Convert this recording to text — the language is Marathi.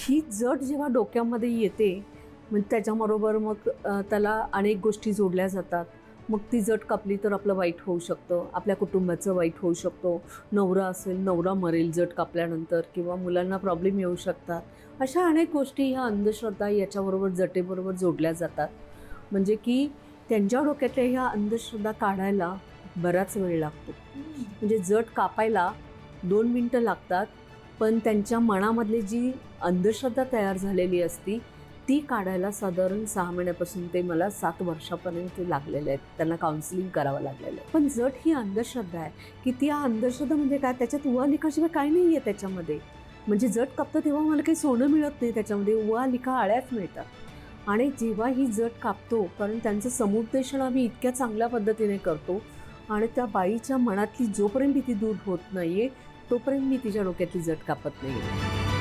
ही जट जेव्हा डोक्यामध्ये येते मग त्याच्याबरोबर मग त्याला अनेक गोष्टी जोडल्या जातात. मग ती जट कापली तर आपलं वाईट होऊ शकतं आपल्या कुटुंबाचं वाईट होऊ शकतो. नवरा असेल नवरा मरेल जट कापल्यानंतर किंवा मुलांना प्रॉब्लेम येऊ शकतात. अशा अनेक गोष्टी ह्या अंधश्रद्धा याच्याबरोबर जटेबरोबर जोडल्या जातात. म्हणजे की त्यांच्या डोक्यातल्या ह्या अंधश्रद्धा काढायला बराच वेळ लागतो. म्हणजे जट कापायला दोन मिनटं लागतात पण त्यांच्या मनामधली जी अंधश्रद्धा तयार झालेली असती ती काढायला साधारण सहा महिन्यापासून ते मला सात वर्षापर्यंत लागलेले आहेत. त्यांना काउन्सिलिंग करावं लागलेलं आहे. पण जट ही अंधश्रद्धा आहे की ती अंधश्रद्धा म्हणजे काय? त्याच्यात उवा लिखाशिवाय काय नाही आहे त्याच्यामध्ये. म्हणजे जट कापतं तेव्हा मला काही सोनं मिळत नाही त्याच्यामध्ये. उवा लिखा आळ्याच मिळतात. आणि जेव्हा ही जट कापतो कारण त्यांचं समुपदेशन आम्ही इतक्या चांगल्या पद्धतीने करतो आणि त्या बाईच्या मनातली जोपर्यंत भीती दूर होत नाही आहे तोपर्यंत मी तिच्या डोक्यातली जट कापत नाही.